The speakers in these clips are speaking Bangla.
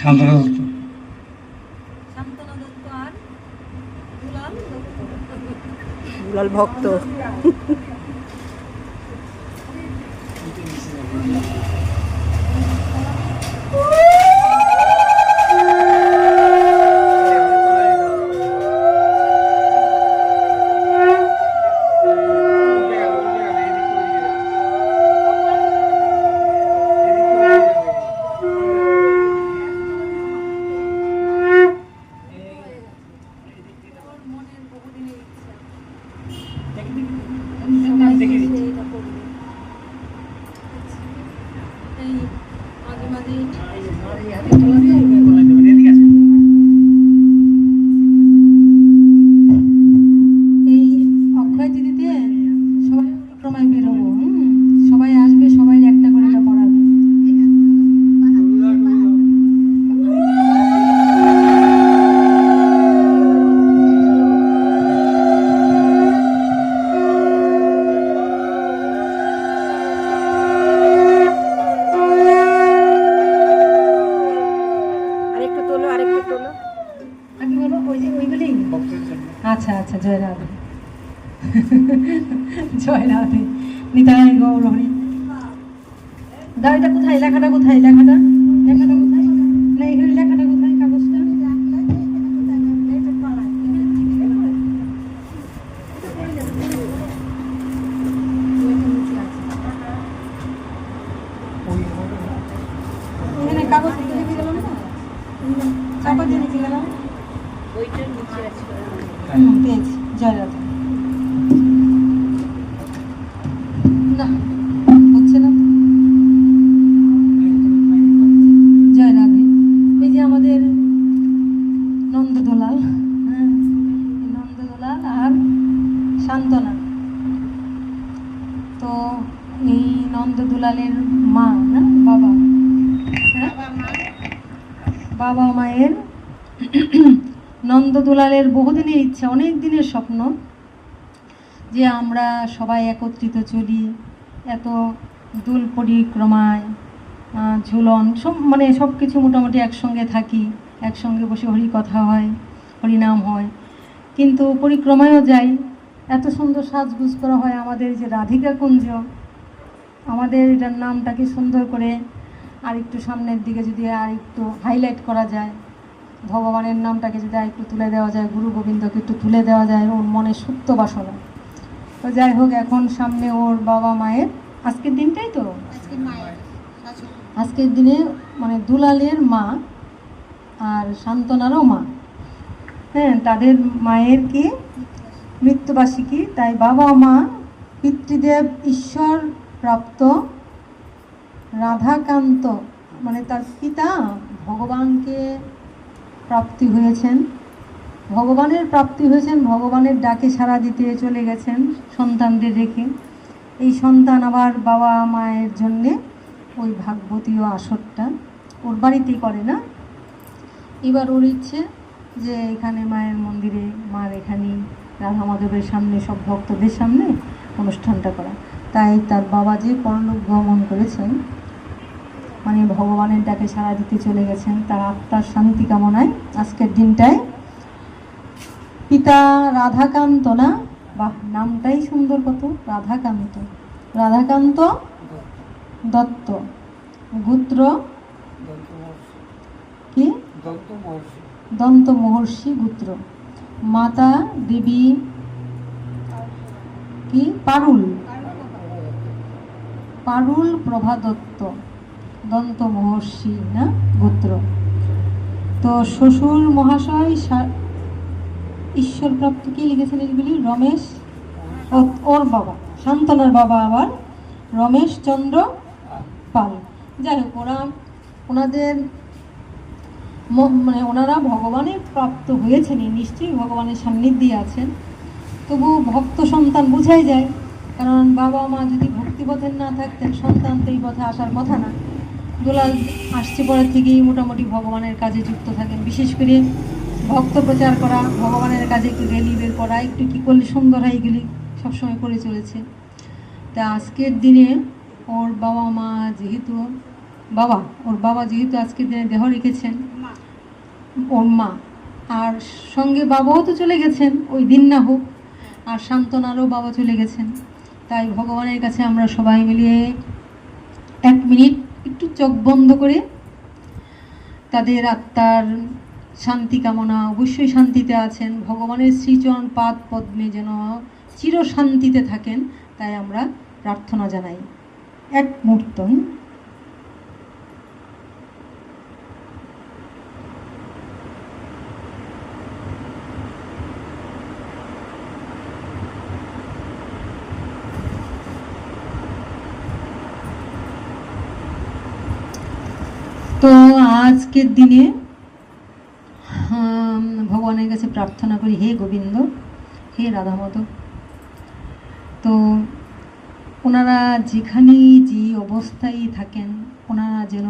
জানাচ্ছে দত্ত। শান্তনা দত্ত আর দুলাল ভক্ত। শান্তনা তো এই নন্দ দুলালের মা না বাবা। হ্যাঁ? বাবা মায়ের নন্দ দুলালের বহুদিনের ইচ্ছা, অনেক দিনের স্বপ্ন যে আমরা সবাই একত্রিত চলি, এত দুল পরিক্রমায় ঝুলন, সব মানে সব কিছু মোটামুটি একসঙ্গে থাকি, একসঙ্গে বসে হরি কথা হয়, হরিনাম হয়। কিন্তু পরিক্রমায়ও যাই এত সুন্দর সাজগুজ করা হয় আমাদের যে রাধিকা কুঞ্জ। আমাদের এটার নামটাকে সুন্দর করে আর একটু সামনের দিকে যদি আর একটু হাইলাইট করা যায়। ভগবানের নামটাকে যদি আর একটু তুলে দেওয়া যায় গুরু গোবিন্দকে একটু তুলে দেওয়া যায় ওর মনে সুপ্ত বাসনা। তো যাই হোক এখন সামনে ওর বাবা মায়ের আজকের দিনটাই তো? আজকের দিনে মানে দুলালের মা আর শান্তনারও মা। হ্যাঁ তাদের মায়ের কি? মৃত্যুবার্ষিকী, তাই বাবা মা, পিতৃদেব, ঈশ্বর প্রাপ্ত রাধাকান্ত মানে তার পিতা ভগবানকে প্রাপ্তি হয়েছেন। ভগবানের প্রাপ্তি হয়েছেন, ভগবানের ডাকে সাড়া দিতে চলে গেছেন সন্তানদের রেখে। এই সন্তান আবার বাবা মায়ের জন্যে ওই ভাগবতীয় আসরটা ওর বাড়িতেই করে না। এবার ওর ইচ্ছে যে এখানে মায়ের মন্দিরে, মার এখানেই রাধা মাধবের সামনে সব ভক্তদের সামনে অনুষ্ঠানটা করা। তাই তার বাবা যে পরলোক ভ্রমণ করেছেন মানে ভগবানের ডাকে সাড়া দিতে চলে গেছেন তার আত্মার শান্তি কামনায় আজকের দিনটায় পিতা রাধাকান্ত না বাহ নামটাই সুন্দর কত রাধাকান্ত। রাধাকান্ত দত্ত গোত্র কি? দন্ত মহর্ষি গোত্র। মাতা, দেবী কি? পারুল। পারুল প্রভা দত্ত দন্ত মহর্ষি না গোত্র। তো শ্বশুর মহাশয় ঈশ্বরপ্রাপ্ত ঈশ্বর প্রাপ্ত কি লিখেছেন এগুলি? রমেশ ওর বাবা, শান্তনার বাবা আবার, রমেশ চন্দ্র পাল। যাই হোক, ওরা ওনাদের মানে ওনারা ভগবানের প্রাপ্ত হয়েছেন নিশ্চয়ই ভগবানের সান্নিধ্যে আছেন। তবু ভক্ত সন্তান বোঝাই যায়, কারণ বাবা মা যদি ভক্তিপথের না থাকতেন, সন্তান তো এই পথে আসার কথা না। দুলাল আসছে পরের থেকেই মোটামুটি ভগবানের কাজে যুক্ত থাকেন। বিশেষ করে ভক্ত প্রচার করা, ভগবানের কাজে একটু রেলি বের করা, একটু কী করলে সুন্দর হয় এগুলি সবসময় করে চলেছে। তা আজকের দিনে ওর বাবা মা যেহেতু, বাবা, ওর বাবা যেহেতু আজকের দিনে দেহ রেখেছেন ওর মা। আর সঙ্গে বাবাও তো চলে গেছেন, ওই দিন না হোক আর সান্ত্বনারও বাবা চলে গেছেন। তাই ভগবানের কাছে আমরা সবাই মিলিয়ে এক মিনিট একটু চোখ বন্ধ করে তাদের আত্মার শান্তি কামনা, অবশ্যই শান্তিতে আছেন। ভগবানের শ্রীচরণ পাদ পদ্মে যেন চির শান্তিতে থাকেন, তাই আমরা প্রার্থনা জানাই। এক মুহূর্ত হুম? তো আজকের দিনে ভগবানের কাছে প্রার্থনা করি, হে গোবিন্দ, হে রাধা মাধব তো ওনারা যেখানেই যে অবস্থায় থাকেন, ওনারা যেন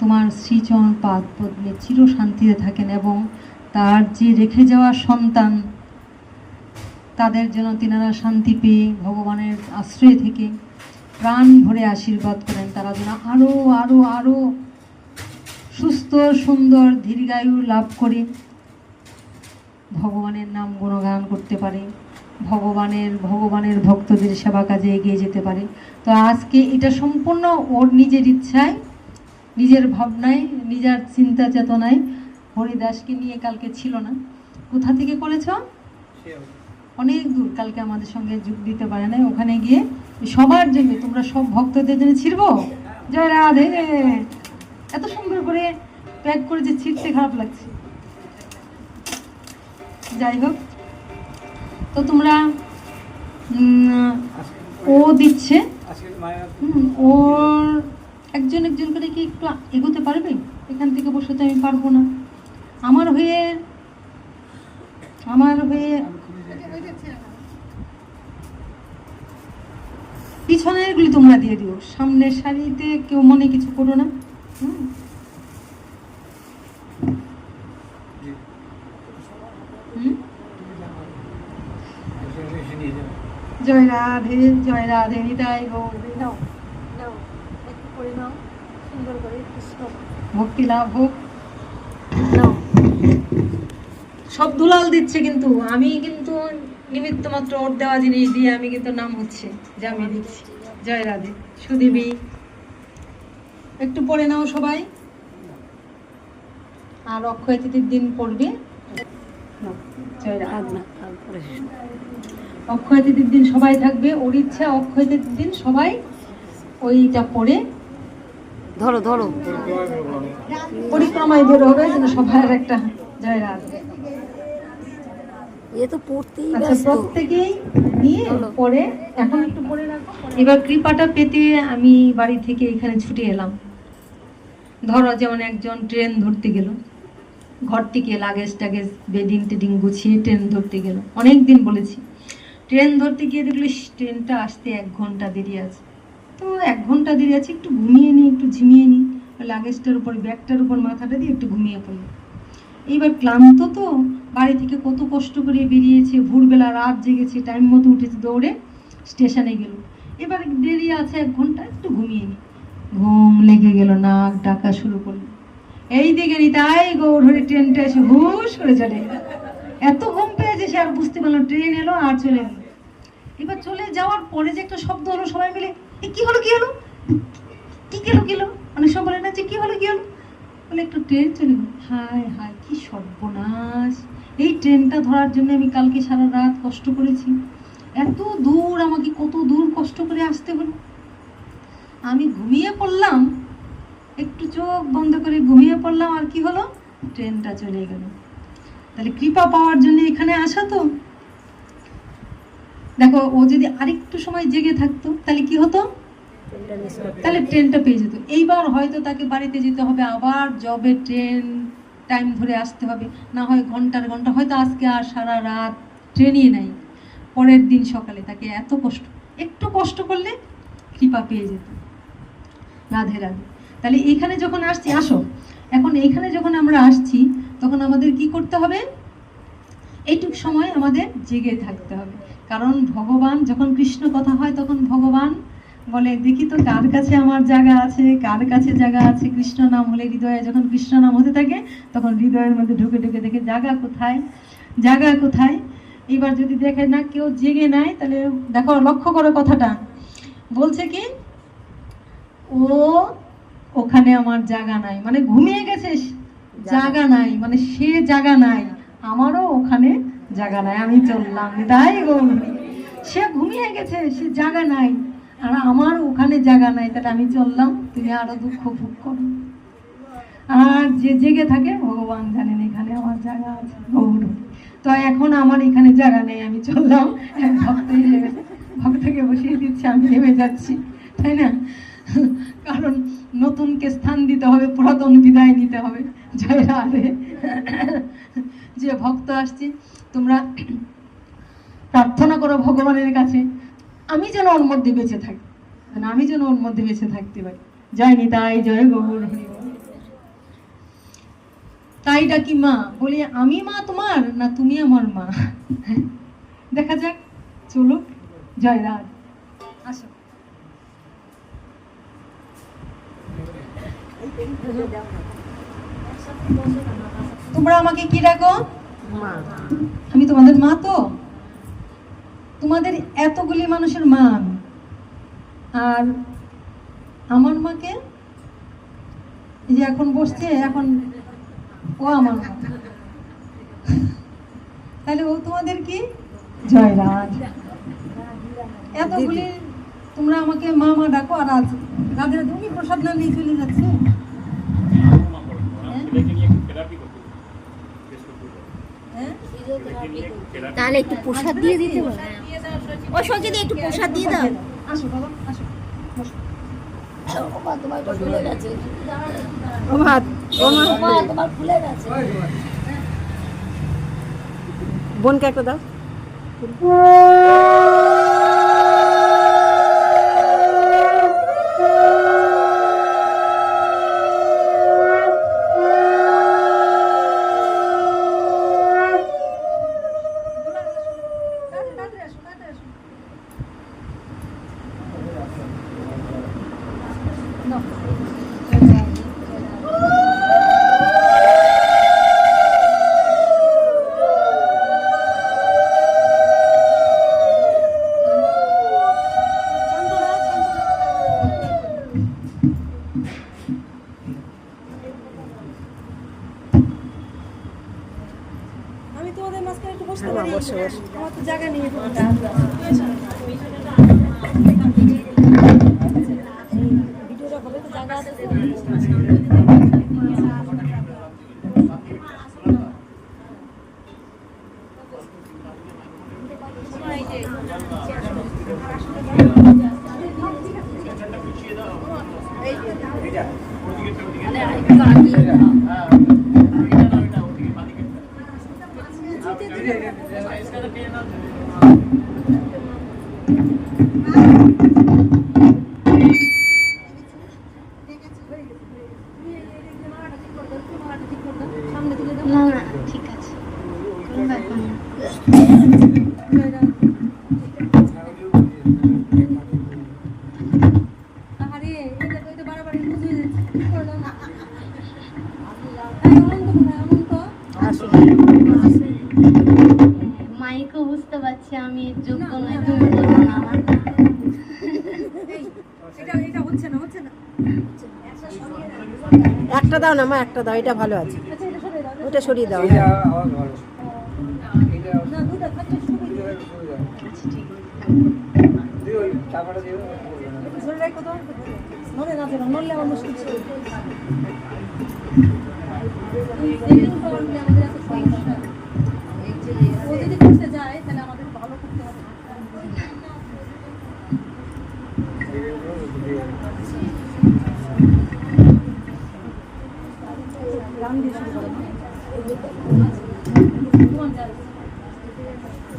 তোমার শ্রীচরণ পাদ পদ্মে চির শান্তিতে থাকেন এবং তার যে রেখে যাওয়া সন্তান, তাদের যেন তিনারা শান্তি পেয়ে ভগবানের আশ্রয় থেকে প্রাণ ভরে আশীর্বাদ করেন, তারা যেন আরও আরও আরও সুস্থ সুন্দর দীর্ঘায়ু লাভ করে ভগবানের নাম গুণগান করতে পারে ভগবানের ভগবানের ভক্তদের সেবা কাজে এগিয়ে যেতে পারে। তো আজকে এটা সম্পূর্ণ ওর নিজের ইচ্ছায় নিজের ভাবনায় নিজের চিন্তা চেতনায় হরিদাসকে নিয়ে কালকে ছিল না। কোথা থেকে করেছ? অনেক দূর কালকে আমাদের সঙ্গে যোগ দিতে পারে না ওখানে গিয়ে সবার জন্য তোমরা সব ভক্তদের জন্য ছিড়ব? জয় রাধে। এত সুন্দর করে প্যাক করে যে ছিঁড়তে খারাপ লাগছে। যাই হোক, তো তোমরা ও দিচ্ছে। ওর একজন একজন করে কি একটু এগোতে পারবে? এখান থেকে বসে তো আমি পারব না। আমার হয়ে আমার হয়ে পিছনের গুলি তোমরা দিয়ে দিও। সামনের শাড়িতে কেউ মনে কিছু করো না হুম? হুম? জয় রাধে জয় রাধে নিতাই নাও নাও একটু করে নাও সুন্দর করে ভক্তি লাভ হোক নাও সব দুলাল দিচ্ছে কিন্তু আমি কিন্তু নিমিত্ত মাত্র ওর দেওয়া জিনিস দিয়ে আমি কিন্তু নাম হচ্ছে যে আমি দিচ্ছি জয় রাধে সুদেবী একটু পড়ে নাও সবাই। আর অক্ষয় তৃতীর দিন পড়বে? জয় রাধে। অক্ষয় তৃতীর দিন সবাই থাকবে। ওর ইচ্ছা অক্ষয় তৃতীর দিন সবাই ওইটা পরে ধরো ধরো। পরিক্রমায় ধরে হবে যেন সবাই একটা জয় আচ্ছা প্রত্যেকেই নিয়ে পরে এখন একটু পরে রাখো। এবার কৃপাটা পেতে আমি বাড়ি থেকে এখানে ছুটে এলাম। ধরো যেমন একজন ট্রেন ধরতে গেল। ঘর থেকে লাগেজ টাগেজ বেডিং টেডিং গুছিয়ে ট্রেন ধরতে গেল। অনেক দিন বলেছি। ট্রেন ধরতে গিয়ে দেখল ট্রেনটা আসতে এক ঘণ্টা দেরি আছে। তো এক ঘণ্টা দেরি আছে, একটু ঘুমিয়ে নিই একটু ঝিমিয়ে নিই লাগেজটার উপর ব্যাগটার উপর মাথাটা দিয়ে একটু ঘুমিয়ে পড়ল। এইবার ক্লান্ত তো, বাড়ি থেকে কত কষ্ট করে বেরিয়েছে, ভোরবেলা রাত জেগেছে টাইম মতো উঠেছে দৌড়ে, স্টেশনে গেল। এবার দেরি আছে এক ঘণ্টা, একটু ঘুমিয়ে নি। ঘুম লেগে গেল, নাক ডাকা শুরু করল। এই দিকে নি তাই গৌর হরে ট্রেনটা এসে হুশ করে চলে গেল। এত ঘুম পেয়েছে সে আর বুঝতে পারল ট্রেন এলো আর চলে গেল। এবার চলে যাওয়ার পরে যে একটা শব্দ হলো, সবাই মিলে, এ কি হলো কি হলো? কি গেলো গেলো অনেক সময় বলে, না, যে কি হলো কি হলো? বলে, একটু ট্রেন চলে গেল। হায় হায়, কি সর্বনাশ। এই ট্রেনটা ধরার জন্য আমি কালকে সারা রাত কষ্ট করেছি। এত দূর আমাকে কত দূর কষ্ট করে আসতে হলো। আমি ঘুমিয়ে পড়লাম, একটু চোখ বন্ধ করে ঘুমিয়ে পড়লাম, আর কি হলো? ট্রেনটা চলে গেল। তাহলে কৃপা পাওয়ার জন্য এখানে আসা তো। দেখো, ও যদি আরেকটু সময় জেগে থাকতো, তাহলে কি হতো? তাহলে ট্রেনটা পেয়ে যেত। এইবার হয়তো তাকে বাড়িতে যেতে হবে, আবার জবে ট্রেন টাইম ধরে আসতে হবে। না হয় ঘণ্টার ঘণ্টা, হয়তো আজকে আর সারা রাত ট্রেনই নাই। পরের দিন সকালে তাকে এত কষ্ট, একটু কষ্ট করলে কৃপা পেয়ে যেত। রাধে রাধে। তাহলে এখানে যখন আসছি, আসো। এখন এইখানে যখন আমরা আসছি তখন আমাদের কি করতে হবে? এইটুক সময় আমাদের জেগে থাকতে হবে। কারণ ভগবান, যখন কৃষ্ণ কথা হয়, তখন ভগবান বলে, দেখি তো কার কাছে আমার জায়গা আছে, কার কাছে জায়গা আছে? কৃষ্ণ নাম হলে হৃদয়ে যখন কৃষ্ণ নাম হতে থাকে, তখন হৃদয়ের মধ্যে ঢুকে ঢুকে দেখে, জায়গা কোথায়? জায়গা কোথায়? এবার যদি দেখে না, কেউ জেগে নাই, তাহলে দেখো, লক্ষ্য করো কথাটা। বলছে কি, ও, ওখানে আমার জায়গা নাই। মানে ঘুমিয়ে গেছে জায়গা নাই। মানে সে জায়গা নাই। আমারও ওখানে জায়গা নাই আমি চললাম। তাই গো। সে ঘুমিয়ে গেছে সে জায়গা নাই। আর আমার ওখানে জায়গা নাই তাহলে আমি চললাম। তুমি আরও দুঃখ ভোগ করো। আর যে জেগে থাকে ভগবান জানেন এখানে আমার জায়গা আছে। গৌর। তো এখন আমার এখানে জায়গা নেই আমি চললাম। এক ভক্ত এসে গেছে ভক্তকে বসিয়ে দিচ্ছি আমি নেমে যাচ্ছি। তাই না? কারণ নতুনকে স্থান দিতে হবে, পুরাতন বিদায় নিতে হবে। জয় রাধে। যে ভক্ত আসছে, তোমরা প্রার্থনা করো ভগবানের কাছে, আমি যেন ওর মধ্যে বেঁচে থাকি। মানে আমি যেন ওর মধ্যে বেঁচে থাকতে পারি। জয় নিতাই, জয় গৌর। তাই ডাকি মা, বলি, আমি মা তোমার না তুমি আমার মা? দেখা যাক চলো জয় রাধ। আসো। তোমরা আমাকে কি ডাকো? আমি তোমাদের মা তো। তোমাদের এতগুলি মানুষের মা আমি। আর আমার মাকে? এই যে এখন বসছে এখন ও আমার মা। তাহলে ও তোমাদের কি? জয় রাজ এতগুলি তোমরা আমাকে মা মা ডাকো আর আজ রাধে তুমি প্রসাদ না নিয়ে চলে যাচ্ছে হ্যাঁ? হ্যাঁ তাহলে একটু প্রসাদ দিয়ে দিতে ও দিয়ে একটু প্রসাদ দিয়ে দাও। বোনকে বাবা আসো বসো, বসে জায়গা নিয়ে ভিডিওটা হবে তো জায়গা আছে। happening. একটা দাও না মা একটা দাও এটা ভালো আছে। আচ্ছা ওটা সরিয়ে দাও। এটা আওয়াজ ভালো এটা না দুটো থাকলে সুবিধা আচ্ছা ঠিক আছে দিও ওই টাকাটা দিও একটু ধরে রাখো তো নড়ে না যেন নড়লে আমার মুশকিল ছিল এই setting টা আনলে আমাদের এত সমস্যা। ও যদি করতে যায় তাহলে আমাদের ভালো করতে হবে গান দিয়ে শুরু করো না? তোমার যা ইচ্ছা।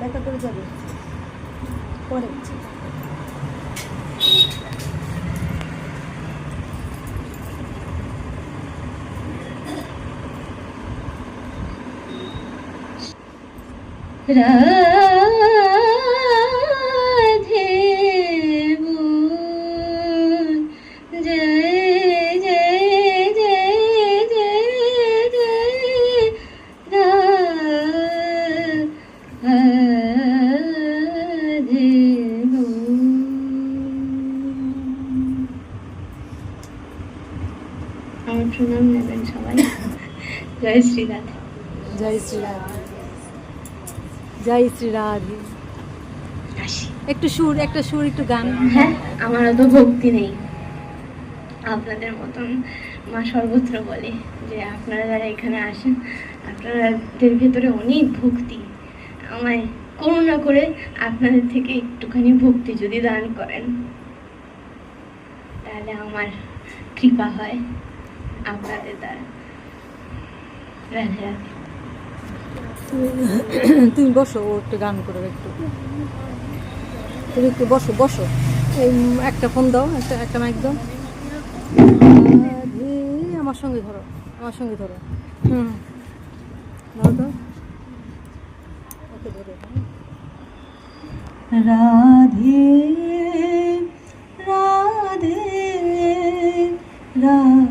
দেখা করে যাবে পরে রাধে জয় জয় জয় জয় জয় রাধে আমার প্রণাম নেবেন সবাই। জয় শ্রী জয় শ্রী রাধে জয় শ্রী রাধে। একটু সুর একটা সুর একটু গান। হ্যাঁ আমার অত ভক্তি নেই। আপনাদের মতন মা সর্বত্র বলে যে আপনারা যারা এখানে আসেন আপনাদের ভেতরে অনেক ভক্তি। আমায় করুণা করে আপনাদের থেকে একটুখানি ভক্তি যদি দান করেন তাহলে আমার কৃপা হয় আপনাদের দ্বারা। রাধে রাধে। তুমি বসো, ও একটু গান করবে একটু। তুমি একটু বসো বসো। একটা ফোন দাও, একটা একটা মাইক দাও। আমার সঙ্গে ধরো, আমার সঙ্গে ধরো। হুম। ধরে রাধে রাধে রাধে।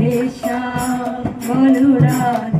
Krishna Manurag.